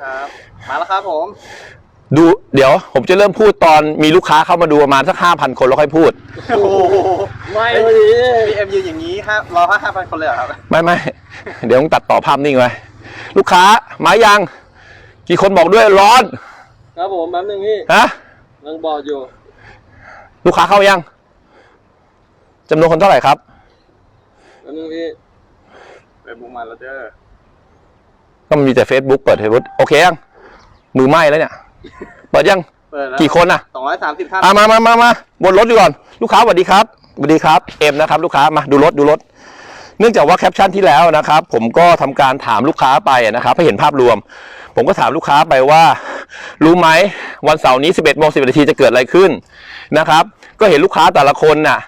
ครับมาแล้วครับผมดูเดี๋ยวผมจะเริ่มพูดตอนมีลูกค้าเข้ามาดูประมาณสักห้าพันคนแล้วค่อยพูด โอ้โหไม่วันนี้พีเอ็มยืนอย่างนี้ห้ารอห้าห้าพันคนเลยเหรอครับไม่ไม่เดี๋ยวต้องตัดต่อภาพนิ่งไว้ลูกค้ามายัง กี่คนบอกด้วยร้อน ครับผมแป๊บนึงพี่ฮะกำลังบอกอยู่ ลูกค้าเข้ายังจำนวนคนเท่าไหร่ครับแป๊บนึงพี่เปิดบุกมาแล้วเด้อ ก็มีแต่ Facebook เปิด Facebook โอเคยังมือไหม้แล้วเนี่ย เปิดยัง เปิดแล้วกี่คนอะสองร้อยสามสิบท่านอะมามามามาบนรถดีก่อนลูกค้าสวัสดีครับสวัสดีครับเอ็มนะครับ ลูกค้ามาดูรถดูรถ เนื่องจากว่าแคปชั่นที่แล้วนะครับ ผมก็ทำการถามลูกค้าไปนะครับให้เห็นภาพรวม ผมก็ถามลูกค้าไปว่า รู้ไหมวันเสาร์นี้ 11โมง10นาทีจะเกิดอะไรขึ้นนะครับ ก็เห็นลูกค้าแต่ละคนน่ะ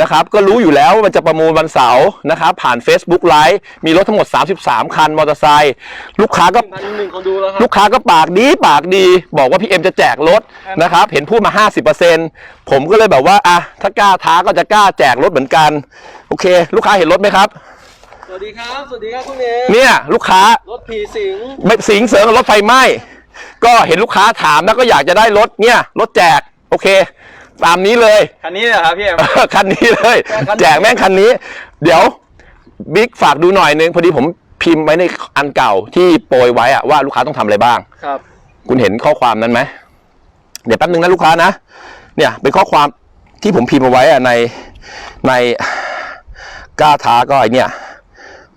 นะครับก็รู้อยู่แล้วว่ามันจะประมูลวันเสาร์นะครับผ่าน Facebook ไลฟ์มีรถทั้งหมด 33 คันมอเตอร์ไซค์ลูกค้าก็ พันหนึ่งคนดูแล้วครัลูบกค้าก็ปากดีปากดี บอกว่าพี่เอ็มจะแจกรถนะครับ เห็นพูดมา 50%ผมก็เลยแบบว่าอะถ้ากล้าท้าก็จะกล้าแจกรถเหมือนกัน โอเค ลูกค้าเห็นรถไหมครับ สวัสดีครับ สวัสดีครับคุณเอเนี่ยลูกค้า รถผีสิง ไม่สิงเสริงกับรถไฟไหม้ก็เห็นลูกค้าถามแล้วก็อยากจะได้รถเนี่ยรถแจก โอเค ตามนี้เลย คันนี้เลยเหรอครับพี่เอ็ม คันนี้เลยแจกแม่งคันนี้ เดี๋ยวบิ๊กฝากดูหน่อยนึงพอดีผมพิมพ์ไว้ในอันเก่าที่โปรยไว้อะว่าลูกค้าต้องทำอะไรบ้าง ครับ คุณเห็นข้อความนั้นไหม เดี๋ยวแป๊บนึงนะลูกค้านะ เนี่ยเป็นข้อความที่ผมพิมพ์เอาไว้อะในในกล้าท้าก็ไอเนี่ย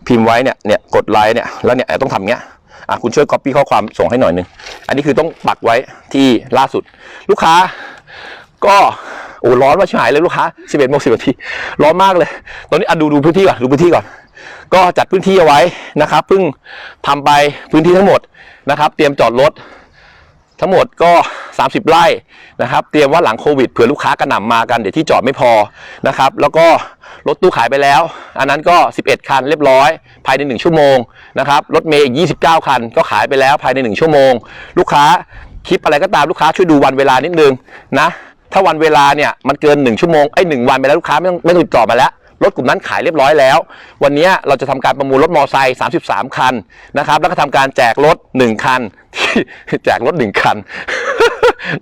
พิมพ์ไว้เนี่ยเนี่ยกดไลค์เนี่ยแล้วเนี่ยต้องทำเงี้ยอะคุณช่วย copy ข้อความส่งให้หน่อยหนึง อันนี้คือต้องปักไว้ที่ล่าสุด ลูกค้า ก็โอ้ร้อนว่าชิบหายเลยลูกค้า 11โมง10นาทีร้อนมากเลย ตอนนี้อะดูดูพื้นที่ก่อนดูพื้นที่ก่อน ก็จัดพื้นที่เอาไว้นะครับเพิ่งทำไปพื้นที่ทั้งหมดนะครับ เตรียมจอดรถทั้งหมดก็ 30 ไร่นะครับ เตรียมว่าหลังโควิดเผื่อลูกค้ากระหน่ำมากัน เดี๋ยวที่จอดไม่พอนะครับ แล้วก็รถตู้ขายไปแล้ว อันนั้นก็ 11 คันเรียบร้อย ภายใน 1 ชั่วโมงนะครับ รถเมย์อีก 29 คัน ก็ขายไปแล้วภายใน 1 ชั่วโมง ลูกค้าคลิปอะไรก็ตามลูกค้าช่วยดูวันเวลานิดนึงนะ ถ้าวันเวลาเนี่ยมันเกิน1ชั่วโมงไอ้หนึ่งวันไปแล้วลูกค้าไม่ต้องไม่ต้องติดต่อมาแล้วรถกลุ่มนั้นขายเรียบร้อยแล้ว วันนี้เราจะทำการประมูลรถมอไซค์33 คันนะครับ แล้วก็ทำการแจกรถ 1 คันแจกรถ 1 คัน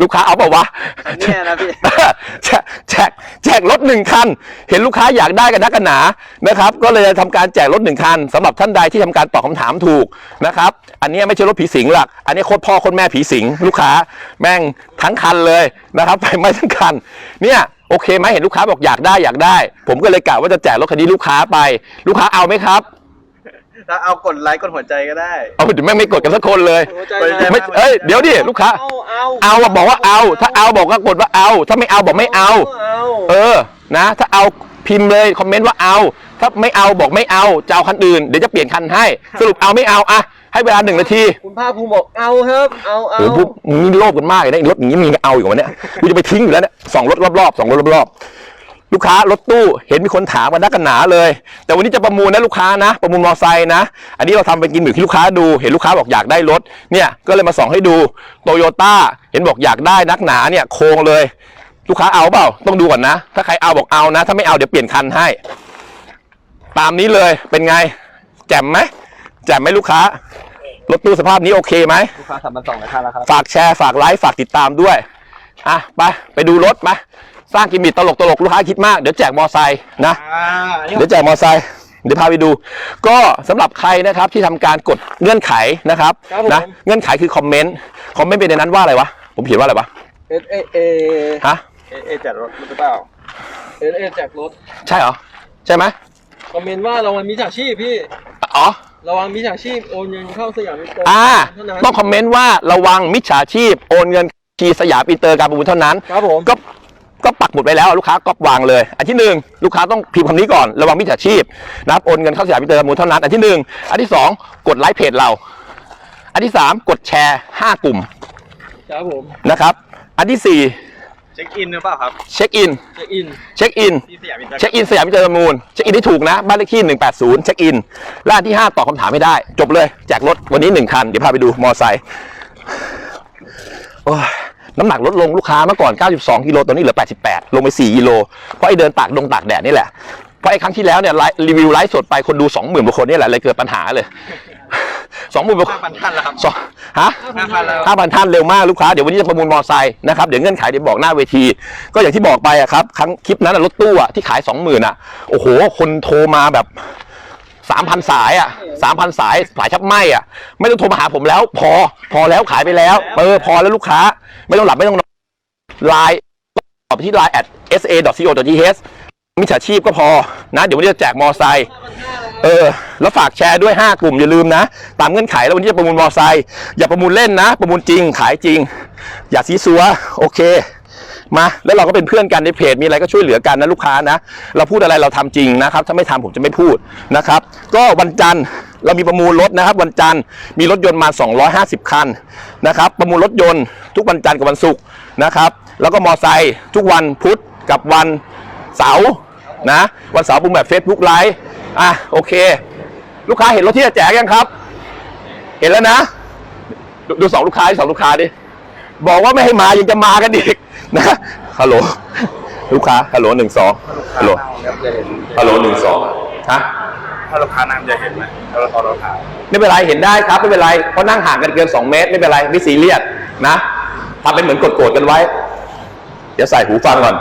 ลูกค้าเอาเปล่าวะเนี่ยนะพี่ แจกแจกแจกรถหนึ่งคัน เห็นลูกค้าอยากได้กันนักกันหนานะครับ ก็เลยจะทำการแจกรถหนึ่งคันสำหรับท่านใดที่ทำการตอบคำถามถูกนะครับ อันนี้ไม่ใช่รถผีสิงหรอกอันนี้โคตรพ่อโคตรแม่ผีสิง ลูกค้าแม่งทั้งคันเลยนะครับไฟไหม้ทั้งคัน เนี่ยโอเคไหมเห็นลูกค้าบอกอยากได้อยากได้ ผมก็เลยกะว่าจะแจกรถคันนี้ลูกค้าไป ลูกค้าเอาไหมครับ ถ้าเอากดไลค์กดหัวใจก็ได้ เอาเดี๋ยวแม่งไม่กดกันสักคนเลยหัวใจหัวใจนะไม่เอ้ยเดี๋ยวดิลูกค้า เอาเอาเอาอะบอกว่าเอา ถ้าเอาบอกว่ากดว่าเอา ถ้าไม่เอาบอกไม่เอา เอาเออนะ ถ้าเอาพิมพ์เลยคอมเมนต์ว่าเอา ถ้าไม่เอาบอกไม่เอาจะเอาคันอื่นเดี๋ยวจะเปลี่ยนคันให้ สรุปเอาไม่เอาอะให้เวลาหนึ่งนาทีคุณภาคภูมิบอกเอาครับเอาเอาโอ้โหพวกมึงนี่โลภกันมากเลยนะรถอย่างนี้มีเอาอยู่วะเนี่ยกูจะไปทิ้งอยู่แล้วเนี่ยสองรถรอบๆสองรถรอบๆ ลูกค้ารถตู้เห็นมีคนถามกันนักกันหนาเลย แต่วันนี้จะประมูลนะลูกค้านะ ประมูลมอไซค์นะ อันนี้เราทำเป็นกินหมึกที่ลูกค้าดู เห็นลูกค้าบอกอยากได้รถเนี่ยก็เลยมาส่องให้ดูโตโยต้าเห็นบอกอยากได้นักหนาเนี่ยโครงเลย ลูกค้าเอาเปล่าต้องดูก่อนนะ ถ้าใครเอาบอกเอานะ ถ้าไม่เอาเดี๋ยวเปลี่ยนคันให้ ตามนี้เลยเป็นไง แจ่มไหมแจ่มไหมลูกค้ารถตู้สภาพนี้โอเคไหมลูกค้าทำมาสองท่านแล้วครับฝากแชร์ฝากไลค์ฝากติดตามด้วยอะไปไปดูรถไป สร้างกิมมิตตลกตลกลูกค้าคิดมากเดี๋ยวแจกมอไซค์นะ อ่าอันนี้เดี๋ยวแจกมอไซค์เดี๋ยวพาไปดู ก็สำหรับใครนะครับที่ทำการกดเงื่อนไขนะครับครับผม นะเงื่อนไขคือคอมเมนต์คอมเมนต์เป็นในนั้นว่าอะไรวะผมเขียนว่าอะไรวะเอเอเอฮะเอเอจัดรถหรือเปล่าเอเอแจกรถใช่เหรอใช่ไหมคอมเมนต์ว่าระวังมิจฉาชีพพี่อ๋อระวังมิจฉาชีพโอนเงินเข้าสยามมิตรอ่าเท่านั้น ต้องคอมเมนต์ว่าระวังมิจฉาชีพโอนเงินทีสยามอินเตอร์การประมูลเท่านั้น ครับผม ก็ ก็ปักหมุดไว้แล้วลูกค้าก็วางเลย อันที่หนึ่งลูกค้าต้องพิมพ์คำนี้ก่อนระวังมิจฉาชีพนะครับโอนเงินเข้าสยามมิเตอร์มูลเท่านั้นอันที่หนึ่งอันที่สองกดไลค์เพจเรา อันที่สามกดแชร์ห้ากลุ่มครับผมนะครับอันที่สี่เช็คอินหรือเปล่าครับเช็คอินเช็คอินเช็คอินที่สยามอินเตอร์เช็คอินสยามมิเตอร์มูลเช็คอินที่ถูกนะบ้านเลขที่ 180 เช็คอินและอันที่ 5ตอบคำถามไม่ได้ จบเลยแจกรถวันนี้1คันเดี๋ยวพาไปดูมอไซค์โอ้ย น้ำหนักลดลงลูกค้าเมื่อก่อน 92 กิโลตอนนี้เหลือ 88 ลงไป 4 กิโล เพราะไอ้เดินตากดงตากแดดนี่แหละ เพราะไอ้ครั้งที่แล้วเนี่ยไลฟ์รีวิวไลฟ์สดไปคนดู 20,000กว่าคนนี่แหละเลยเกิดปัญหาเลยสองหมื่นห้าพันท่านแล้วครับสองฮะห้าพันแล้วห้าพันท่านเร็วมากลูกค้าเดี๋ยววันนี้จะประมูลมอไซค์นะครับเดี๋ยวเงื่อนไขเดี๋ยวบอกหน้าเวที ก็อย่างที่บอกไปอะครับครั้งคลิปนั้นอะรถตู้อะที่ขายสองหมื่นอะโอ้โห คนโทรมาแบบ สามพันสายอะสามพันสายสายชักไหมอะไม่ต้องโทรมาหาผมแล้ว พอพอแล้วขายไปแล้วเออพอแล้วลูกค้า ไม่ต้องหลับไม่ต้องนอนไลน์ตอบไปที่ไลน์ at sa.co.th มิจฉาชีพก็พอนะ เดี๋ยววันนี้จะแจกมอไซค์เออ แล้วฝากแชร์ด้วย 5 กลุ่มอย่าลืมนะ ตามเงื่อนไขแล้ววันนี้จะประมูลมอไซค์อย่าประมูลเล่นนะ ประมูลจริงขายจริง อย่าซีซัวโอเค มาแล้วเราก็เป็นเพื่อนกันในเพจมีอะไรก็ช่วยเหลือกันนะลูกค้านะ เราพูดอะไรเราทำจริงนะครับ ถ้าไม่ทำผมจะไม่พูดนะครับ ก็วันจันทร์เรามีประมูลรถนะครับ วันจันทร์มีรถยนต์มา 250 คันนะครับ ประมูลรถยนต์ทุกวันจันทร์กับวันศุกร์นะครับ แล้วก็มอไซค์ทุกวันพุธกับวันเสาร์นะ วันเสาร์ปุ่มแบบ Facebook ไลฟ์อะโอเค ลูกค้าเห็นรถที่จะแจกยังครับ เห็นแล้วนะ ดูดูสองลูกค้าดิสองลูกค้าดิบอกว่าไม่ให้มายังจะมากันอีก นะฮัลโหลลูกค้าฮัลโหลหนึ่งสองฮัลโหลครับจะเห็นฮัลโหลหนึ่งสองฮะถ้าลูกค้านั่งจะเห็นไหมถ้าเราตอนเราถ่ายไม่เป็นไรเห็นได้ครับไม่เป็นไรเพราะนั่งห่างกันเกิน2เมตร ไม่เป็นไรไม่ซีเรียสนะทำเป็นเหมือนกดๆกันไว้ เดี๋ยวใส่หูฟังก่อน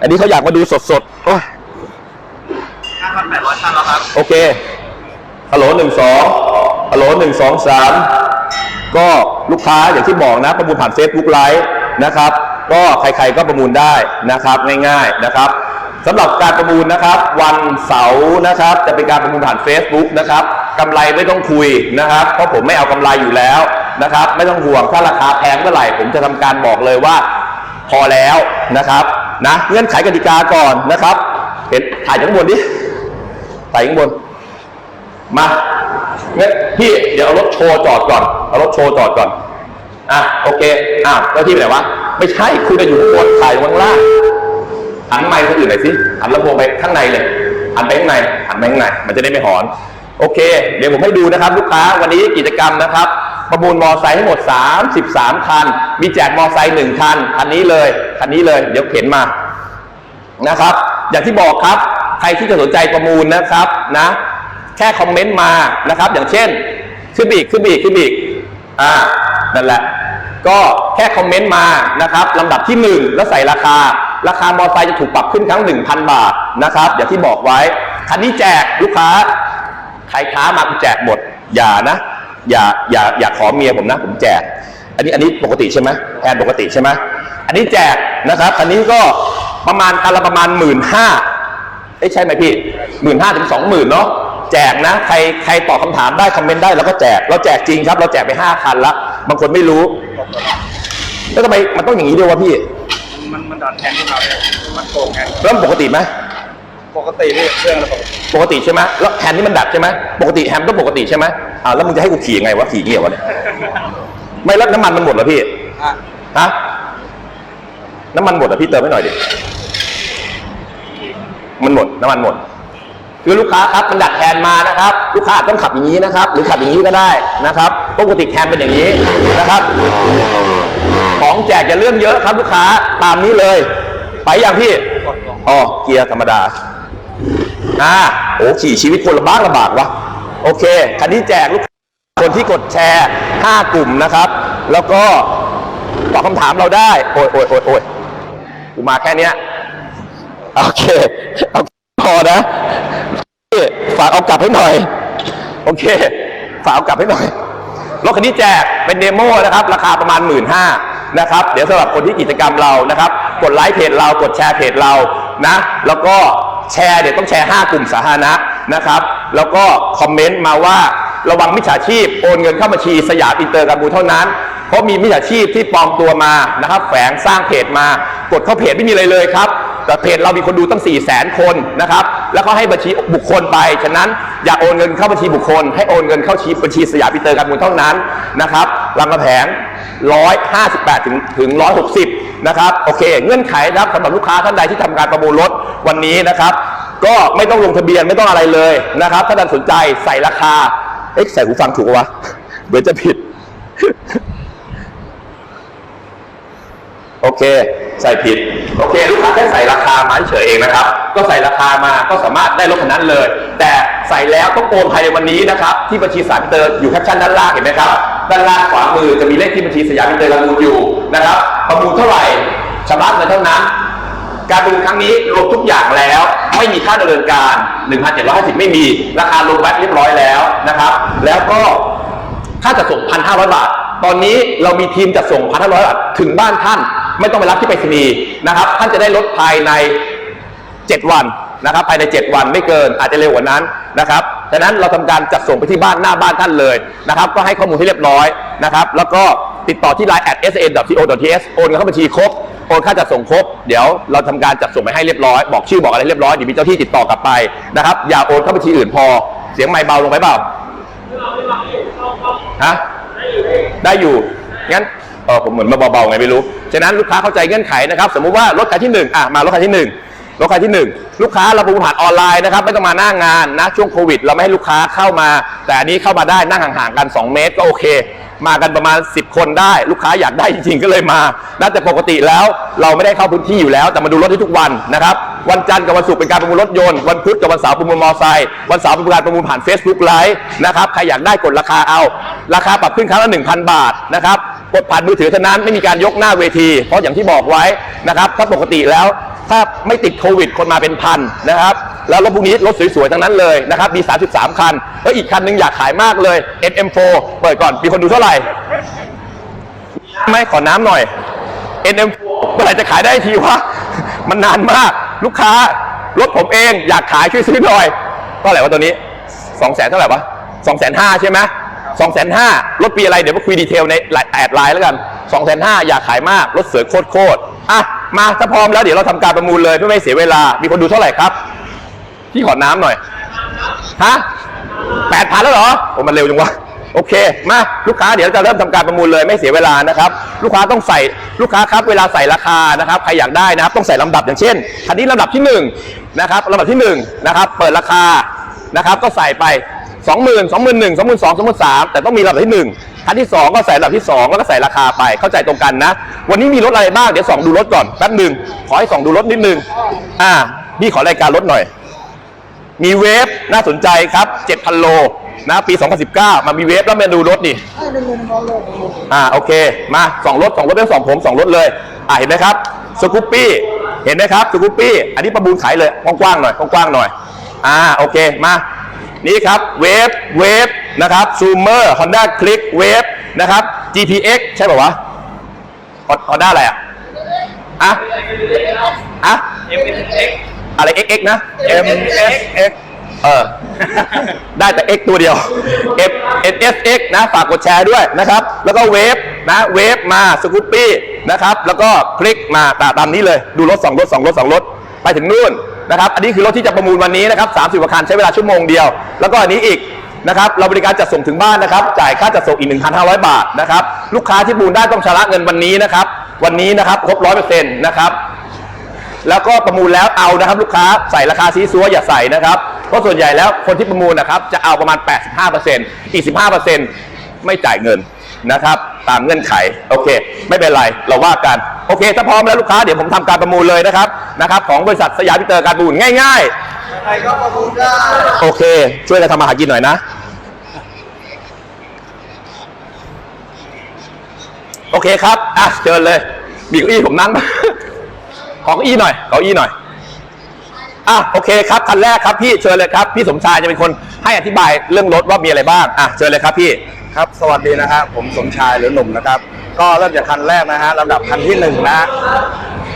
อันนี้เขาอยากมาดูสดๆโอ้ยห้าพันแปดร้อยท่านแล้วครับ โอเคฮัลโหลหนึ่งสองฮัลโหลหนึ่งสองสามก็ลูกค้าอย่างที่บอกนะ ประมูลผ่าน Facebook ไลฟ์ นะครับ ก็ใครๆก็ประมูลได้นะครับง่ายๆนะครับสำหรับการประมูลนะครับ วันเสาร์นะครับจะเป็นการประมูลผ่าน Facebook นะครับกำไรไม่ต้องคุยนะครับ เพราะผมไม่เอากำไรอยู่แล้วนะครับ ไม่ต้องห่วงถ้าราคาแพงเมื่อไหร่ผมจะทำการบอกเลยว่าพอแล้วนะครับนะเงื่อนไขกติกาก่อนนะครับ เห็นถ่ายข้างบนดิถ่ายข้างบนมาเนี่ยพี่เดี๋ยวเอารถโชว์จอดก่อนเอารถโชว์จอดก่อน อะโอเคอะแล้วที่ไปไหนวะไม่ใช่คุณจะอยู่ข้างบนถ่ายข้างล่างหันไมค์คนอื่นหน่อยสิหันลำโพงไปข้างในเลยหันไปข้างในหันไปข้างในมันจะได้ไม่หอนโอเค เดี๋ยวผมให้ดูนะครับ ลูกค้าวันนี้กิจกรรมนะครับ ประมูลมอไซค์ทั้งหมด 33 คัน มีแจกมอไซค์หนึ่งคันคันนี้เลยคันนี้เลย เดี๋ยวเข็นมานะครับ อย่างที่บอกครับ ใครที่จะสนใจประมูลนะครับนะแค่คอมเมนต์มานะครับ อย่างเช่น ขึ้นไปอีกขึ้นไปอีกขึ้นไปอีกอ่านั่นแหละ ก็แค่คอมเมนต์มานะครับลำดับที่หนึ่งแล้วใส่ราคา ราคามอเตอร์ไซค์จะถูกปรับขึ้นครั้ง 1,000 บาทนะครับอย่างที่บอกไว้ คันนี้แจกลูกค้า ใครค้ามากูแจกหมด อย่านะ อย่าอย่าอย่าขอเมียผมนะ ผมแจก อันนี้อันนี้ปกติใช่ไหมแทนปกติใช่ไหมอันนี้แจกนะครับอันนี้ก็ประมาณคันละประมาณหมื่นห้าเอ้ใช่ไหมพี่หมื่นห้าถึงสองหมื่นเนาะแจกนะ ใครใครตอบคำถามได้คอมเมนต์ได้เราก็แจกเราแจกจริงครับ เราแจกไปห้าคันละ บางคนไม่รู้ แล้วทำไมมันต้องอย่างนี้ด้วยวะพี่ มันมันดันแทนที่เราเนี่ยมันโกงไงเริ่มปกติไหมปกตินี่เครื่องเราปกติปกติใช่ไหมแล้วแฮนด์นี่มันดัดใช่ไหมปกติแฮนด์ต้องปกติใช่ไหมอ่าแล้วมึงจะให้กูขี่ยังไงวะขี่เงี้ยวะเนี่ยไม่แล้วน้ำมันมันหมดเหรอพี่อะฮะน้ำมันหมดเหรอพี่เติมให้หน่อยดิมันหมดน้ำมันหมด คือลูกค้าครับมันดัดแทนมานะครับ ลูกค้าต้องขับอย่างนี้นะครับ หรือขับอย่างนี้ก็ได้นะครับปกติแทนเป็นอย่างนี้นะครับ ของแจกจะเรื่องเยอะครับลูกค้าตามนี้เลย ไปอย่างพี่อ๋อเกียร์ธรรมดาอ่าโอ้ขี่ชีวิตคนละบ้างลำบากวะโอเคคันนี้แจกลูกคนที่กดแชร์ 5 กลุ่มนะครับ แล้วก็ตอบคำถามเราได้ โอ้ยโอ้ยโอ้ยโอ้ยกูมาแค่เนี้ยโอเคเอา พอนะฝากเอากลับให้หน่อย โอเค ฝากเอากลับให้หน่อยรถคันนี้แจกเป็นเดโมนะครับ ราคาประมาณ 1 5ื่นนะครับ เดี๋ยวสำหรับคนที่กิจกรรมเรานะครับ กดไลค์เพจเรากดแชร์เพจเรานะ แล้วก็แชร์เดี๋ยวต้องแชร์ 5 กลุ่มสาธารณะนะครับ แล้วก็คอมเมนต์มาว่าระวังมิจฉาชีพโอนเงินเข้าบัญชีสยามอินเตอร์การบูเท่านั้น เพราะมีมิจฉาชีพที่ปลอมตัวมานะครับ แฝงสร้างเพจมา กดเข้าเพจไม่มีอะไรเลยครับ แต่เพจเรามีคนดูตั้ง4 0 0แสนคนนะครับแล้วก็ให้บัญชีบุคคลไป ฉะนั้นอย่าโอนเงินเข้าบัญชีบุคคล ให้โอนเงินเข้าชีบัญชีสยามพิเตอร์การมูลเท่านั้นนะครับรามกำแพง158 ถึงถึง 160 นะครับโอเค เงื่อนไขนะครับสำหรับลูกค้าท่านใดที่ทำการประมูลรถวันนี้นะครับ ก็ไม่ต้องลงทะเบียนไม่ต้องอะไรเลยนะครับถ้าท่านสนใจใส่ราคาเอ๊ะใส่หูฟังถูกปะวะเดี๋ยวจะผิด โอเค ใส่ผิด โอเค ลูกค้าแค่ใส่ราคามาเฉยเองนะครับ ก็ใส่ราคามาก็สามารถได้รถคันนั้นเลย แต่ใส่แล้วต้องโอนภายในวันนี้นะครับ ที่บัญชีสามเตอร์อยู่แคปชั่นด้านล่างเห็นไหมครับ ด้านล่างขวามือจะมีเลขที่บัญชีสยามอินเตอร์ระมูลอยู่นะครับ ประมูลเท่าไหร่ชำระเงินเท่านั้น การประมูลครั้งนี้รวมทุกอย่างแล้ว ไม่มีค่าดำเนินการ 1,750 ไม่มี ราคาลงแบ็คเรียบร้อยแล้วนะครับ แล้วก็ค่าจัดส่ง 1,500 บาท ตอนนี้เรามีทีมจัดส่ง 1,500 บาท ถึงบ้านท่าน ไม่ต้องไปรับที่ไปรษณีย์นะครับ ท่านจะได้ลดภายใน 7 วันนะครับภายใน 7 วันไม่เกินอาจจะเร็วกว่านั้นนะครับฉะนั้นเราทำการจัดส่งไปที่บ้านหน้าบ้านท่านเลยนะครับ ก็ให้ข้อมูลที่เรียบร้อยนะครับ แล้วก็ติดต่อที่ line at san.co.th โอนเข้าบัญชีครบโอนค่าจัดส่งครบ เดี๋ยวเราทำการจัดส่งไปให้เรียบร้อย บอกชื่อบอกอะไรเรียบร้อยเดี๋ยวมีเจ้าที่ติดต่อกลับไปนะครับ อย่าโอนเข้าบัญชีอื่นพอ เสียงไมค์เบาลงไปเปล่าฮะได้อยู่งั้น เออผมเหมือนมาเบาๆไงไม่รู้ ฉะนั้นลูกค้าเข้าใจเงื่อนไขนะครับ สมมุติว่ารถคันที่หนึ่งอะมารถคันที่หนึ่งรถคันที่หนึ่งลูกค้าเราประมูลผ่านออนไลน์นะครับไม่ต้องมาหน้างานนะช่วงโควิด เราไม่ให้ลูกค้าเข้ามา แต่อันนี้เข้ามาได้นั่งห่างๆกัน 2 เมตรก็โอเค มากันประมาณ 10 คนได้ ลูกค้าอยากได้จริงๆก็เลยมานะแต่ปกติแล้วเราไม่ได้เข้าพื้นที่อยู่แล้ว แต่มาดูรถได้ทุกวันนะครับวันจันทร์กับวันศุกร์เป็นการประมูลรถยนต์ วันพุธกับวันเสาร์ประมูลมอเตอร์ไซค์วันเสาร์เป็นการประมูลผ่าน Facebook ไลฟ์นะครับใครอยากได้กดราคาเอา ราคาปรับขึ้นครั้งละ1,000 บาทนะครับ กดผ่านมือถือเท่านั้นไม่มีการยกหน้าเวที เพราะอย่างที่บอกไว้นะครับถ้าปกติแล้วถ้าไม่ติดโควิดคนมาเป็นพันนะครับแล้วรถพวกนี้รถสวยๆทั้งนั้นเลยนะครับมี 33 คัน แล้วอีกคันหนึงอยากขายมากเลย NM4 เปิดก่อนมีคนดูเท่าไหร่ไม่ขอน้ำหน่อย NM เมื่อไหร่จะขายได้ทีวะมันนานมากลูกค้ารถผมเองอยากขายช่วยซื้อหน่อยเท่าไหร่วะตัวนี้สองแสนเท่าไหร่วะสองแสนห้าใช่ไหม สองแสนห้ารถปีอะไรเดี๋ยวมาคุยดีเทลในแอดไลน์แล้วกันสองแสนห้าอยากขายมากรถเสวยโคตรโคตรอะมาถ้าพร้อมแล้วเดี๋ยวเราทำการประมูลเลยเพื่อไม่เสียเวลา มีคนดูเท่าไหร่ครับ พี่ขอน้ำหน่อยฮะแปดพันแล้วเหรอโอ้มันเร็วจังวะโอเค มาลูกค้าเดี๋ยวจะเริ่มทำการประมูลเลยไม่เสียเวลานะครับ ลูกค้าต้องใส่ลูกค้าครับเวลาใส่ราคานะครับใครอยากได้นะครับ ต้องใส่ลำดับอย่างเช่นคันนี้ลำดับที่หนึ่งนะครับลำดับที่หนึ่งนะครับ เปิดราคานะครับ ก็ใส่ไป สองหมื่นสองหมื่นหนึ่งสองหมื่นสองสองหมื่นสามแต่ต้องมีลำดับที่หนึ่งคันที่สองก็ใส่ลำดับที่สองแล้วก็ใส่ราคาไปเข้าใจตรงกันนะ วันนี้มีรถอะไรบ้างเดี๋ยวส่องดูรถก่อนแป๊บหนึ่งขอให้ส่องดูรถนิดนึงอ่าพี่ขอรายการรถหน่อย มีเวฟน่าสนใจครับ7,000โลนะปี 2019 มามีเวฟแล้วมาดูรถนี่อ่าโอเค มาสองรถสองรถเป็นสองผมสองรถเลย อ่าเห็นไหมครับสกูปปี้เห็นไหมครับสกูปปี้อันนี้ประมูลขายเลยกว้างๆหน่อยกว้างๆหน่อยอ่าโอเคมา นี่ครับเวฟเวฟนะครับซูเมอร์ฮอนด้าคลิกเวฟนะครับ GPX ใช่ป่าวะฮอนด้าอะไรอะอะอะอะไร XX นะ M S X เออ ได้แต่ X ตัวเดียว F N S X นะ ฝากกดแชร์ด้วยนะครับ แล้วก็เวฟนะ เวฟมาสกูปปี้นะครับ แล้วก็คลิกมาตาตามนี้เลย ดูรถ2รถ2รถ2รถ ไปถึงนู่น นะครับ อันนี้คือรถที่จะประมูลวันนี้นะครับ30กว่าคันใช้เวลาชั่วโมงเดียว แล้วก็อันนี้อีกนะครับ เราบริการจัดส่งถึงบ้านนะครับ จ่ายค่าจัดส่งอีก 1,500 บาทนะครับ ลูกค้าที่ประมูลได้ต้องชำระเงินวันนี้นะครับ วันนี้นะครับครบ100%นต์นะครับ แล้วก็ประมูลแล้วเอานะครับ ลูกค้าใส่ราคาซีซัวอย่าใส่นะครับ เพราะส่วนใหญ่แล้วคนที่ประมูลนะครับจะเอาประมาณ 85%อีก15%ไม่จ่ายเงินนะครับ ตามเงื่อนไข โอเค ไม่เป็นไร เราว่ากัน โอเค ถ้าพร้อมแล้วลูกค้าเดี๋ยวผมทำการประมูลเลยนะครับ นะครับของบริษัทสยามพิเตอร์การประมูลง่าย ใครก็ประมูลได้ๆ โอเค ช่วยกันทำมาหากินหน่อยนะ โอเคครับอะเชิญเลยมีเก้าอี้ผมนั่ง ขอเก้าอี้หน่อยขอเก้าอี้หน่อยอะโอเคครับคันแรกครับพี่เชิญเลยครับพี่สมชายจะเป็นคนให้อธิบายเรื่องรถว่ามีอะไรบ้างอะเชิญเลยครับพี่ ครับ สวัสดีนะครับผมสมชายหรือหนุ่มนะครับ ก็เริ่มจากคันแรกนะฮะลำดับคันที่หนึ่งนะฮะ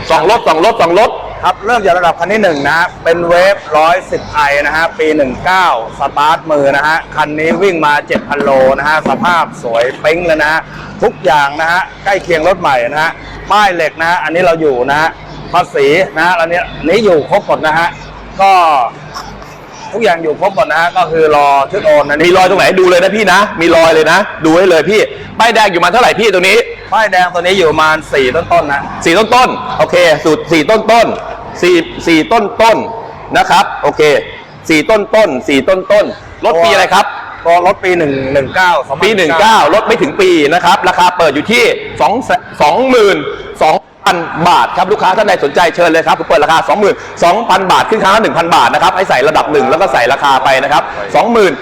สองรถสองรถสองรถ ครับเริ่มจากระดับคันที่หนึ่งนะเป็นเวฟร้อยสิบไอนะฮะปีหนึ่งเก้าสตาร์ทมือนะฮะคันนี้วิ่งมาเจ็ดพันโลนะฮะสภาพสวยปิ๊งเลยนะฮะทุกอย่างนะฮะใกล้เคียงรถใหม่นะฮะป้ายเหล็กนะฮะอันนี้เราอยู่นะฮะภาษีนะฮะอันนี้นนี้อยู่ครบหมดนะฮะก็ ทุกอย่างอยู่ครบหมดนะฮะก็คือรอชุดโอนอันมีนี้รอยตรงไหนดูเลยนะพี่นะ มีรอยเลยนะ ดูให้เลยพี่ป้ายแดงอยู่มาเท่าไหร่พี่ตัวนี้ป้ายแดงตัวนี้อยู่ประมาณสี่ต้นๆนะ สี่ต้นต้นๆโอเคสูตรสี่ต้นต้นสี่สี่ต้นต้นๆนะครับ โอเคสี่ต้นต้นๆสี่ต้นต้นๆรถปีอะไรครับก็รถปีหนึ่งหนึ่งเก้าปี 19 ลดไม่ถึงปีนะครับ ราคาเปิดอยู่ที่ 2 2 2 0 0 บาทครับลูกค้าท่านใดสนใจเชิญเลยครับผมเปิดราคา 22,000 บาทขึ้นครั้งละ1,000 บาทนะครับให้ใส่ระดับหนึ่งแล้วก็ใส่ราคาไปนะครับ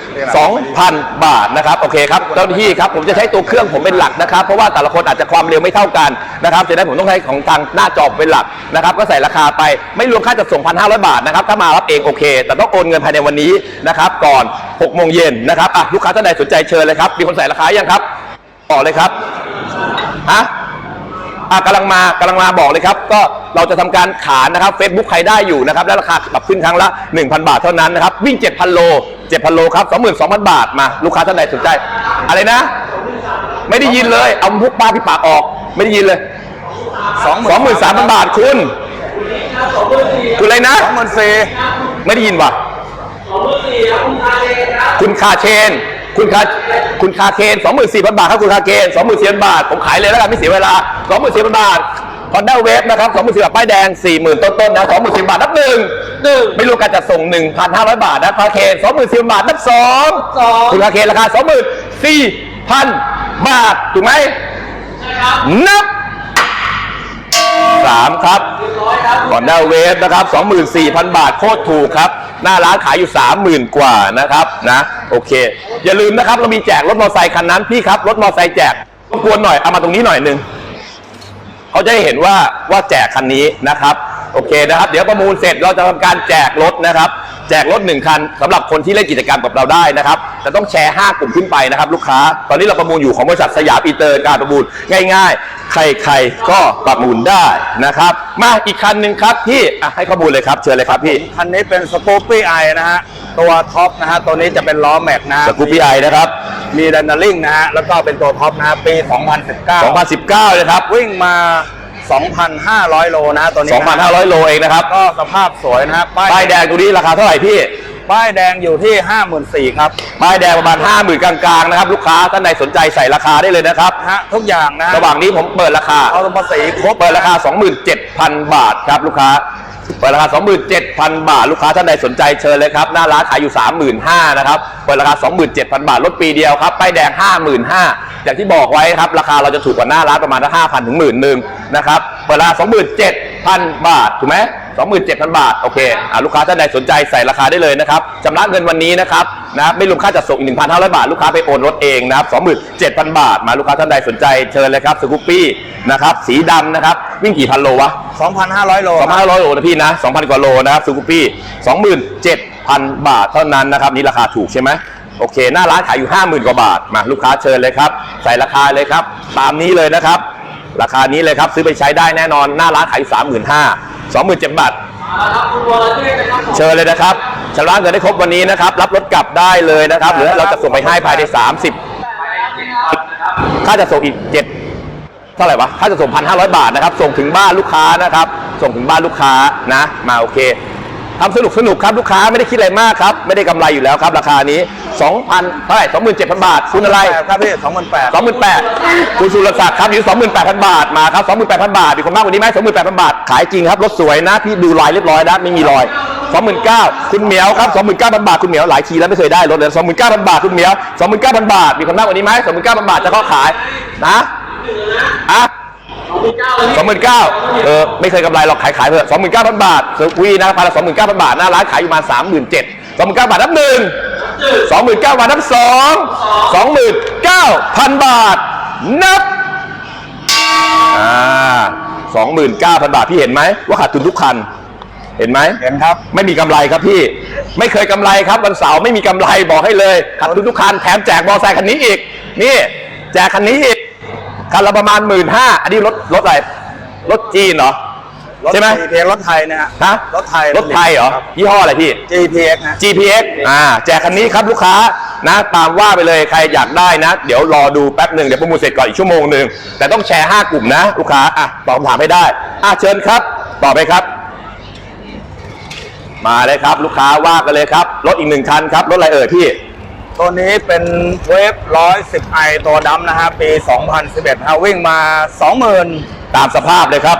22,000 บาทนะครับโอเคครับเจ้าหน้าที่ครับผมจะใช้ตัวเครื่องผมเป็นหลักนะครับเพราะว่าแต่ละคนอาจจะความเร็วไม่เท่ากันนะครับฉะนั้นผมต้องใช้ของทางหน้าจอเป็นหลักนะครับก็ใส่ราคาไปไม่รวมค่าจัดส่ง1,500 บาทนะครับถ้ามารับเองโอเค แต่ต้องโอนเงินภายในวันนี้นะครับก่อน6โมงเย็นนะครับอะลูกค้าท่านใดสนใจเชิญเลยครับมีคนใส่ราคายังครับต่อเลยครับฮะ อะกำลังมากำลังมาบอกเลยครับ ก็เราจะทำการขานนะครับ Facebook ใครได้อยู่นะครับ และราคาปรับขึ้นครั้งละ 1,000 บาทเท่านั้นนะครับ วิ่ง 7,000 โล 7,000 โลครับ22,000 บาทมา ลูกค้าท่านใดสนใจ อะไรนะ ไม่ได้ยินเลย เอาพวกป้าพี่ปากออก ไม่ได้ยินเลย 23,000 บาทคุณ คุณอะไรนะ สองหมื่นสี่ไม่ได้ยินว่ะ คุณคาเชน คุณคา คุณคาเคน24,000 บาทครับคุณคาเคน24,000 บาท ผมขายเลยแล้วกันไม่เสียเวลา 24,000 บาทฮอนด้าเวฟนะครับ24,000บาทป้ายแดง40,000ต้นๆนะ24,000บาทนับหนึ่งหนึ่งไม่รู้การจัดส่ง1,500บาทนะคาเคน24,000บาทนับสองสองคุณคาเคนราคา24,000บาท ถูกไหมนับสามครับก่ อนด้าเวฟนะครับ 24,000 บาทโคตรถูกครับ หน้าร้านขายอยู่ 30,000 กว่านะครับนะโอเค อย่าลืมนะครับ เรามีแจกรถมอเตอร์ไซคันนั้นพี่ครับ รถมอเตอร์ไซค์แจกรบกวนหน่อยเอามาตรงนี้หน่อยหนึงเขาจะได้เห็นว่าว่าแจกคันนี้นะครับ โอเคนะครับ เดี๋ยวประมูลเสร็จเราจะทำการแจกรถนะครับ แจกรถหนึ่งคันสำหรับคนที่เล่นกิจกรรมกับเราได้นะครับแต่ต้องแชร์ 5 กลุ่มขึ้นไปนะครับ ลูกค้า ตอนนี้เราประมูลอยู่ของบริษัทสยามอีเตอร์การประมูลง่าย ๆ ใครๆก็ประมูลได้นะครับ มาอีกคันหนึ่งครับพี่อะให้ข้อมูลเลยครับเชิญเลยครับพี่คันนี้เป็นสกูปปี้ไอนะฮะ ตัวท็อปนะฮะ ตัวนี้จะเป็นล้อแม็กนะฮะสกูปปี้ไอนะครับ มีดันนาริงนะฮะ แล้วก็เป็นตัวท็อปนะฮะ ปี 2019 2019นะครับ วิ่งมา 2,500 โลนะฮะตัวนี้นะ2,500 โลเองนะครับก็สภาพสวยนะฮะป้ายป้ายแดงตัวนี้ราคาเท่าไหร่พี่ ป้ายแดงอยู่ที่ 54,000ครับป้ายแดงประมาณ 50,000 กลางๆนะครับลูกค้าท่านใดสนใจใส่ราคาได้เลยนะครับ นะฮะทุกอย่างนะฮะระหว่างนี้ผมเปิดราคา เอาภาษีครบ เปิดราคา 27,000 บาทครับลูกค้า เปิดราคา 27,000 บาท ลูกค้าท่านใดสนใจเชิญเลยครับ หน้าร้านขายอยู่ 35,000นะครับ เปิดราคา 27,000 บาทลดปีเดียวครับ ป้ายแดง 55,000 อย่างที่บอกไว้ครับ ราคาเราจะถูกกว่าหน้าร้านประมาณ5,000ถึงหมื่นหนึ่งนะครับเปิดราคา27,000บาท ถูกไหม27,000บาท โอเคอ่าลูกค้าท่านใดสนใจใส่ราคาได้เลยนะครับชำระเงินวันนี้นะครับนะไม่รวมค่าจัดส่งอีก1,500บาท ลูกค้าไปโอนรถเองนะครับ27,000บาท มาลูกค้าท่านใดสนใจเชิญเลยครับสกูปปี้นะครับสีดำนะครับวิ่งกี่พันโลวะ2,500 โล2,500 โลนะพี่นะ 2,000 กว่าโลนะครับซูกูปี้ 27,000 บาทเท่านั้นนะครับ นี่ราคาถูกใช่ไหม โอเค หน้าร้านขายอยู่ 50,000 กว่าบาท มาลูกค้าเชิญเลยครับ ใส่ราคาเลยครับ ตามนี้เลยนะครับ ราคานี้เลยครับ ซื้อไปใช้ได้แน่นอน หน้าร้านขายอยู่35,000 27,000บาท เชิญเลยนะครับชำระเงินได้ครบวันนี้นะครับ รับรถกลับได้เลยนะครับ หรือเราจะส่งไปให้ภายใน 30 ค่าจะส่งอีก7เท่าไหร่วะ ค่าจะส่งพันห้าร้อยบาทนะครับ ส่งถึงบ้านลูกค้านะครับ ส่งถึงบ้านลูกค้านะ มาโอเคทำสนุกสนุกครับลูกค้าไม่ได้คิดอะไรมากครับ ไม่ได้กำไรอยู่แล้วครับ ราคานี้ 2,000เท่าไหร่27,000 บาท คุณอะไร ครับพี่28,000 28,000คุณสุรศักดิ์ครับอยู่28,000 บาทมาครับ28,000 บาทมีคนมากกว่านี้ไหม28,000 บาท ขายจริงครับรถสวยนะ พี่ดูลายเรียบร้อยนะไม่มีรอย29,000คุณเหมียวครับ29,000 บาทคุณเหมียวหลายทีแล้วไม่เคยได้รถเลย29,000 บาทคุณเหมียว29,000 บาท มีคนมากกว่านี้ไหม29,000 บาทจะเข้าขายนะอะ สองหมื่นเก้าเออไม่เคยกำไรหรอกขายขายเถอะสองหมื่นเก้าพันบาทเซอร์วีนะครับพันละสองหมื่นเก้าพันบาท หน้าร้านขายอยู่มาสามหมื่นเจ็ด สองหมื่นเก้าบาทนับหนึ่งสองหมื่นเก้าบาทนับสองสองหมื่นเก้าพันบาท นับอ่าสองหมื่นเก้าพันบาทพี่เห็นไหมว่าขาดทุนทุกคัน เห็นไหมเห็นครับ ไม่มีกำไรครับพี่ ไม่เคยกำไรครับวันเสาร์ไม่มีกำไรบอกให้เลยขาดทุนทุกคันแถมแจกมอเตอร์ไซค์คันนี้อีก นี่แจกคันนี้อีกคันละประมาณหมื่นห้าอันนี้รถรถอะไรรถจีนเหรอ รถใช่ไหมเพียงรถไทยนะฮะฮะรถไทยรถไทยเหรอครับยี่ห้ออะไรพี่ GPX นะ GPX อ่าแจกคันนี้ครับลูกค้านะตามว่าไปเลยใครอยากได้นะ เดี๋ยวรอดูแป๊บหนึ่งเดี๋ยวประมูลเสร็จก่อนอีกชั่วโมงหนึ่งแต่ต้องแชร์ 5 กลุ่มนะ ลูกค้าอะตอบคำถามให้ได้อะเชิญครับต่อไปครับ มาเลยครับ ลูกค้าว่ากันเลยครับรถอีกหนึ่งคันครับรถอะไรเอ่ยพี่ ตัวนี้เป็นเวฟ110ไอตัวดำนะฮะ ปี 2011ฮะวิ่งมา24,000 ตามสภาพเลยครับ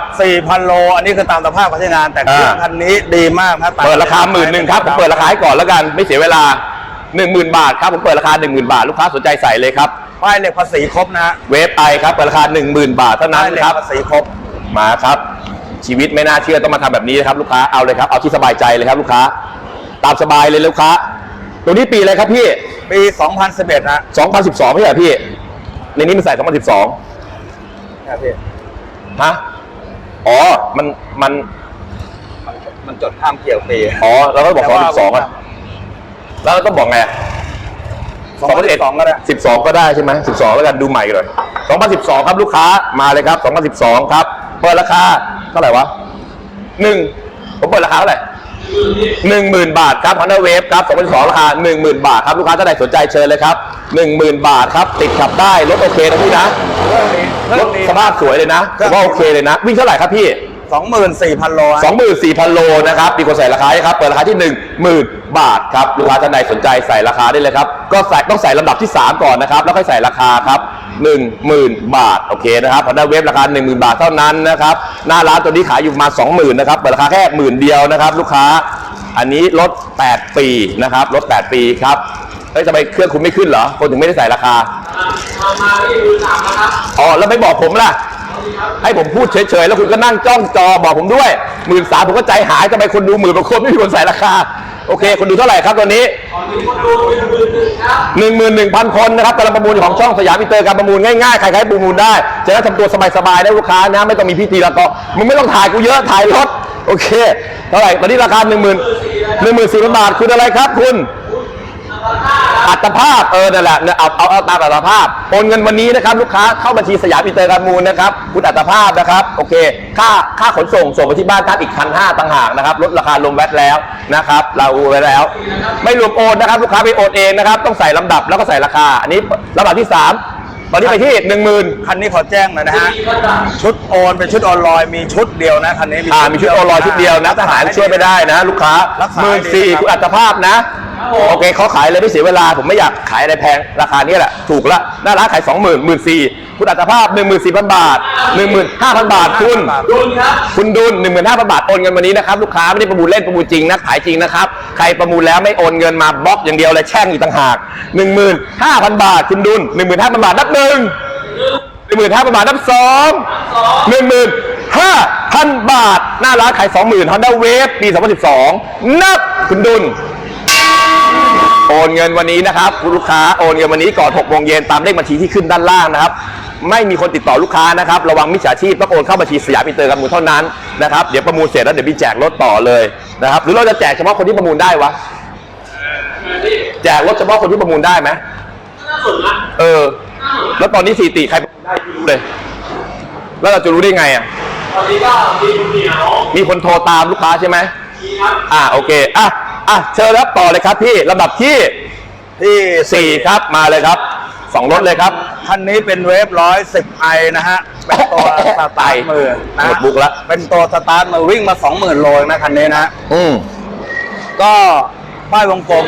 โล อันนี้คือตามสภาพการใช้งาน แต่เครื่องอ่า คันนี้ดีมากนะเปิดราคาหมื่นหนึ่งครับผมเปิดราคาให้ก่อนแล้วกันไม่เสียเวลาหนึ่งหมื่นบาทครับผมเปิดราคาหนึ่งหมื่นบาท ลูกค้าสนใจใส่เลยครับ ป้ายเหล็กภาษีครบนะฮะเวฟไอครับเปิดราคาหนึ่งหมื่นบาทเท่านั้ป้านยเหล็นะกครับ ภาษีครบ มาครับ ชีวิตไม่น่าเชื่อต้องมาทำแบบนี้นะครับลูกค้าเอาเลยครับเอาที่สบายใจเลยครับลูกค้า ตามสบายเลยลูกค้า ตัวนี้ปีอะไรครับพี่ ปี 2011นะ2012ไม่ใช่เหรอพี่ในนี้มันใส่2012 ครับพี่ ฮะอ๋อมันมันมันจดข้ามเกี่ยวปีอ๋อเราก็บอกแต่ว่า2012อะแล้วเราต้องบอกไงอะ2012ก็ได้12ก็ได้ใช่ไหม12แล้วกันดูใหม่เลย2012ครับลูกค้ามาเลยครับ2012ครับเปิดราคาเท่าไหร่วะหนึ่งผมเปิดราคาเท่าไหร่ หนึ่งหมื่นบาทครับ Honda Wave ครับ2012ราคาหนึ่งหมื่นบาทครับลูกค้าท่านใดสนใจเชิญเลยครับหนึ่งหมื่นบาทครับ ติดขับได้รถโอเคนะพี่นะรถสภาพสวยเลยนะผมว่าโอเคเลยนะ วิ่งเท่าไหร่ครับพี่ 24,000 โลฮะ 24,000 โลนะครับมีคนใส่ราคาให้ครับ เปิดราคาที่ 10,000 บาทครับลูกค้าท่านใดสนใจใส่ราคาได้เลยครับ ก็ใส่ต้องใส่ลำดับที่ 3 ก่อนนะครับ แล้วค่อยใส่ราคาครับ 10,000 บาท โอเคนะครับพอได้เว็บราคา 10,000 บาทเท่านั้นนะครับ หน้าร้านตัวนี้ขายอยู่ประมาณ20,000นะครับเปิดราคาแค่หมื่นเดียวนะครับ ลูกค้า อันนี้ลด 8 ปีนะครับลด 8 ปีครับเฮ้ยทำไมเครื่องคุณไม่ขึ้นเหรอ คนถึงไม่ได้ใส่ราคาอ๋อ แล้วไม่บอกผมล่ะ ให้ผมพูดเฉยๆ แล้วคุณก็นั่งจ้องจอบอกผมด้วยหมื่นสามผมก็ใจหายทำไมคนดูหมื่นกว่าคนไม่มีคนใส่ราคา โอเค คนดูเท่าไหร่ครับตอนนี้หนึ่งหมื่นหนึ่งพันคนนะครับกำลังประมูลของช่องสยามอินเตอร์การประมูลง่ายๆ ใครๆประมูลได้ จะได้ทำตัวสบายๆได้ลูกค้านะ ไม่ต้องมีพิธีแล้วก็มึงไม่ต้องถ่ายกูเยอะถ่ายรถโอเค เท่าไหร่ตอนนี้ราคาหนึ่งหมื่นหนึ่งหมื่นสี่พันบาทคุณอะไรครับคุณ อัตภาพเออนั่นแหละเนี่ยเอาเอาเอาตามอัตภาพโอนเงินวันนี้นะครับลูกค้าเข้าบัญชีสยามอินเตอร์การมูลนะครับคุณอัตภาพนะครับโอเค ค่าค่าขนส่งส่งไปที่บ้านท่านอีกพันห้าต่างหากนะครับลดราคารวมแวตแล้วนะครับ เราไว้แล้ว ไม่รวมโอนนะครับ ลูกค้าไปโอนเองนะครับ ต้องใส่ลำดับแล้วก็ใส่ราคา อันนี้ลำดับที่สาม อนนี้ไปที่หนึ่งหมื่นคันนี้ขอแจ้งหน่อยนะฮะชุดโอนเป็นชุดออนไลน์มีชุดเดียวนะคันนี้อ่ามีชุดโอรอยชุดเดียวนะทหารช่วยไม่ได้นะ ลูกค้ารักษาหมื่นสี่ให้ดีนะครับคุณอัตภาพนะโอเคเขาขายเลยไม่เสียเวลา ผมไม่อยากขายอะไรแพงราคานี้แหละถูกละหน้าร้านขายสองหมื่นหมื่นสี่คุณอัตภาพหนึ่งหมื่นสี่พันบาทหนึ่งหมื่นห้าพันบาทคุณคุณดุลหนึ่งหมื่นห้าพันบาทโอนเงินวันนี้นะครับลูกค้าไม่ได้ประมูลเล่นประมูลจริงนะขายจริงนะครับใครประมูลแล้วไม่โอนเงินมาบล็อกอย่างเดียวเลยแช่งอีกต่างหากหนึ่งหมื่นห้าพันบาทคุณดุลหนึ่งหมื่นห้าพันบาทนับหนึ่งหนึ่งหมื่นห้าพันบาทนับสองหนึ่งหมื่นห้าพันบาท หน้าร้านขายสองหมื่นฮอนด้าเวฟปีสองพันสิบสองนับคุณดุลโอนเงินวันนี้นะครับคุณลูกค้าโอนเงินวันนี้ก่อน6โมงเย็นตามเลขบัญชีที่ขึ้นด้านล่างนะครับ ไม่มีคนติดต่อลูกค้านะครับ ระวังมิจฉาชีพต้องโอนเข้าบัญชีสยามอินเตอร์การประมูลเท่านั้นนะครับเดี๋ยวประมูลเสร็จแล้วเดี๋ยวมีแจกรถต่อเลยนะครับ หรือเราจะแจกเฉพาะคนที่ประมูลได้วะแจกรถเฉพาะคนที่ประมูลได้ไหมเออ แล้วตอนนี้สถิติใครประมูลได้ไม่รู้เลย แล้วเราจะรู้ได้ไงอะมีคนโทรตามลูกค้าใช่ไหมอ่าโอเคอะอะเชิญรับต่อเลยครับพี่ลำดับที่ที่สี่ครับมาเลยครับสองรถเลยครับ คันนี้เป็นเวฟร้อยสิบไอนะฮะ เป็นตัวสตาร์ทมือนะหมดบุ๊กละเป็นตัวสตาร์ทมือวิ่งมา20,000โลนะคันนี้นะ อืมก็ ป้ายวงกลม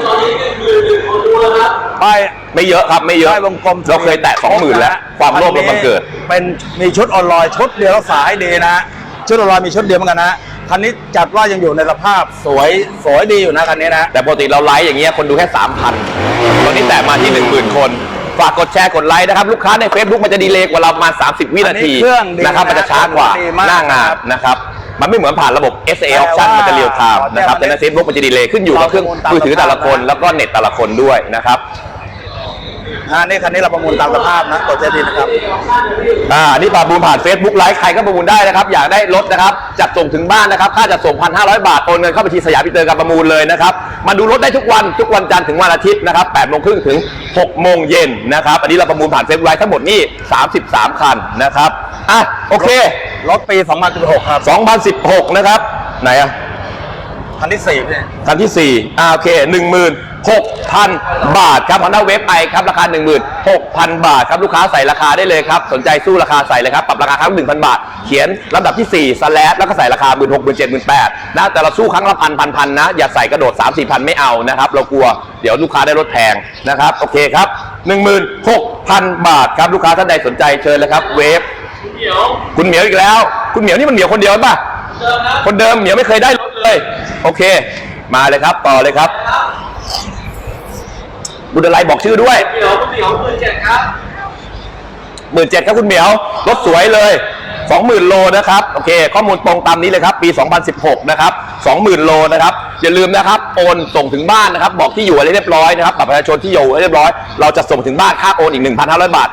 ป้ายไม่เยอะครับไม่เยอะป้ายวงกลมเราเคยแตะสองหมื่นแล้ว ความโลภเราบังเกิด เป็นมีชุดออนไลน์ชุดเดียวรักษาให้ดีนะฮะชุดออนไลน์มีชุดเดียวเหมือนกันนะคันนี้จัดว่ายังอยู่ในสภาพสวยสวยดีอยู่นะคันนี้นะ แต่ปกติเราไลฟ์อย่างเงี้ยคนดูแค่สามพันตอนนี้แตะมาที่หนึ่งหมื่นคนฝากกดแชร์กดไลค์นะครับ ลูกค้าใน Facebook มันจะดีเลย์กว่าเราประมาณ 30 วินาทีอันนี้เครื่องดีนะครับนะมันจะช้ากว่าดีมากหน้างานนะครับ มันไม่เหมือนผ่านระบบ SA แต่ option ว่ามันจะเรียลไทม์นะครับแต่แต่ว่าใน Facebook มันจะดีเลย์ขึ้นอยู่กับเครื่องเราประมูลตามมือถือแต่ละคนสภาพนะแล้วก็เน็ตแต่ละคนด้วยนะครับอ่านี่คันนี้เราประมูลตามสภาพนะกดเจดีนะครับ อ่าอันนี่ประมูลผ่าน Facebook ไลฟ์ใครก็ประมูลได้นะครับ อยากได้รถนะครับ จัดส่งถึงบ้านนะครับ ค่าจัดส่ง 1,500 บาท โอนเงินเข้าบัญชีสยามพิเตอร์การประมูลเลยนะครับ มาดูรถได้ทุกวัน ทุกวันจันทร์ถึงวันอาทิตย์นะครับ8โมงครึ่งถึง6โมงเย็นนะครับ อันนี้เราประมูลผ่าน Facebook ไลฟ์ทั้งหมดนี่ 33 คันนะครับ อะ โอเค รถปี 2016 ครับ 2016 นะครับ ไหนอะคันที่4พี่คันที่ 4อ่าโอเค16,000 บาทครับ Honda Wave i ครับ ราคา 16,000 บาทครับ ลูกค้าใส่ราคาได้เลยครับ สนใจสู้ราคาใส่เลยครับ ปรับราคาครั้ง1,000 บาท เขียนลำดับที่ 4 สแลดแล้วก็ใส่ราคา 16,000 17,000 18,000นะ แต่เราสู้ครั้งละพันพันพันนะ อย่าใส่กระโดด 3 4พันไม่เอานะครับ เรากลัว เดี๋ยวลูกค้าได้ลดแพงนะครับ โอเคครับ 16,000 บาทครับ ลูกค้าท่านใดสนใจเชิญเลยครับเวฟ คุณเหมียวอีกแล้ว คุณเหมียวนี่มันเหมียวคนเดียวป่ะคนเดิมเหมียวไม่เคยได้รถเลย โอเค มาเลยครับ ต่อเลยครับบุญอะไรบอกชื่อด้วยเดี๋ยวเดี๋ยวหมื่นเจ็ดครับหมื่นเจ็ดครับคุณเหมียวรถสวยเลย20,000โลนะครับ โอเค ข้อมูลตรงตามนี้เลยครับ ปี 2016 นะครับ 20,000 โลนะครับ อย่าลืมนะครับโอนส่งถึงบ้านนะครับ บอกที่อยู่อะไรเรียบร้อยนะครับบัตรประชาชนที่อยู่อะไรเรียบร้อย เราจะส่งถึงบ้านค่าโอนอีก 1,500 บาท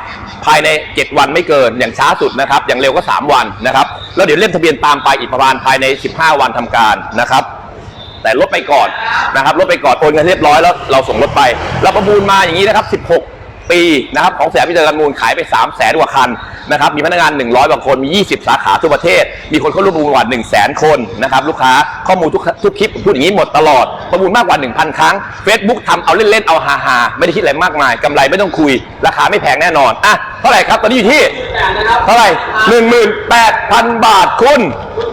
ภายใน 7 วันไม่เกินอย่างช้าสุดนะครับ อย่างเร็วก็ 3 วันนะครับแล้วเดี๋ยวเล่มทะเบียนตามไปอีกประมาณภายใน 15 วันทำการนะครับแต่ลดไปก่อนนะครับลดไปก่อนโอนเงินเรียบร้อยแล้วเราส่งรถไปเราประมูลมาอย่างนี้นะครับ 16 ปีนะครับของสยามพิจารณมูลขายไป 3 0 0แสนกว่าคันนะครับมีพนักงาน 100กว่าคนมี 20 สาขาทั่วประเทศ มีคนเข้าร่วมประมูลกว่า1 0 0 0 0แสนคนนะครับลูกค้าข้อมูลทุกทุกคลิปพูดอย่างนี้หมดตลอด ประมูลมากกว่า 1,000 ครั้ง Facebook ทำเอาเล่นๆ เอาฮาๆไม่ได้คิดอะไรมากมายกำไรไม่ต้องคุย ราคาไม่แพงแน่นอนอะเท่าไหร่ครับตอนนี้อยู่ที่เท่าไหร่18,000บาทคุณ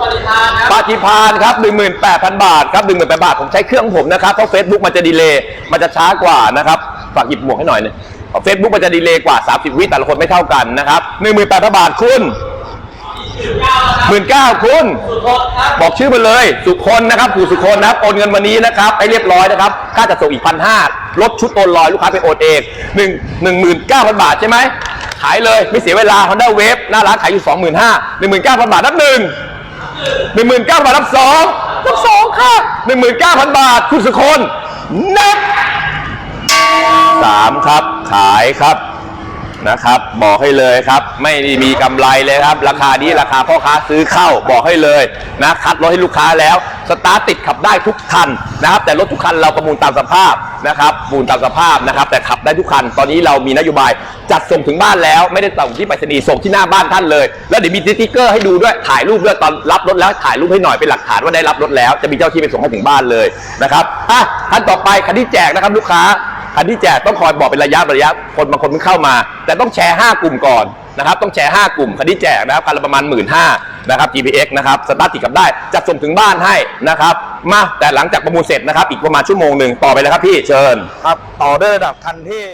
ปฏิพานครับ18,000 บาทครับ18,000 บาท ผมใช้เครื่องผมนะครับเพราะ Facebook มันจะดีเลย์มันจะช้ากว่านะครับฝากหยิบหมวกให้หน่อยหนึง เฟซบุ๊กมันจะดีเลย์กว่า 30 วิแต่ละคนไม่เท่ากันนะครับ18,000บาทคุณ19,000คุณบอกชื่อมาเลย สุคนนะครับผู้สุคนนะครับโอนเงินวันนี้นะครับให้เรียบร้อยนะครับค่าจัดส่งอีก1,500ลดชุดโอนลอยลูกค้าไปโอนเอง1 19,000บาทใช่ไหมขายเลยไม่เสียเวลา Honda Wave หน้าร้านขายอยู่25,000 19,000บาทนับหนึ่งหนึ่งหมื่นเก้าพันรับสองรับสองค่ะหนึ่งหมื่นเก้าพันบาทคุณสุคนนับสามครับ ขายครับนะครับ บอกให้เลยครับ ไม่มีกำไรเลยครับ ราคานี้ราคาพ่อค้าซื้อเข้าบอกให้เลยนะคัดรถให้ลูกค้าแล้ว สตาร์ทติดขับได้ทุกคันนะครับ แต่รถทุกคันเราประมูลตามสภาพนะครับมูลตามสภาพนะครับ แต่ขับได้ทุกคัน ตอนนี้เรามีนโยบายจัดส่งถึงบ้านแล้วไม่ได้ส่งที่ไปรษณีย์ส่งที่หน้าบ้านท่านเลย แล้วเดี๋ยวมีสติ๊กเกอร์ให้ดูด้วยถ่ายรูปด้วยตอนรับรถแล้วถ่ายรูปให้หน่อยเป็นหลักฐานว่าได้รับรถแล้ว จะมีเจ้าที่ไปส่งให้ถึงบ้านเลยนะครับอะท่านต่อไปคันที่แจกนะครับลูกค้า คันที่แจกต้องคอยบอกเป็นระยะระยะคนบางคนเพิ่งเข้ามา แต่ต้องแชร์ 5 กลุ่มก่อนนะครับต้องแชร์ 5 กลุ่มคันที่แจกนะครับคันละประมาณ 1 5ื่นนะครับ GPX นะครับสตาร์ทติดกับได้จัดส่งถึงบ้านให้นะครับมาแต่หลังจากประมูลเสร็จนะครับอีกประมาณชั่วโมงหนึ่งต่อไปเลยครับพี่เชิญ ครับ ต่อด้วยระดับคันที่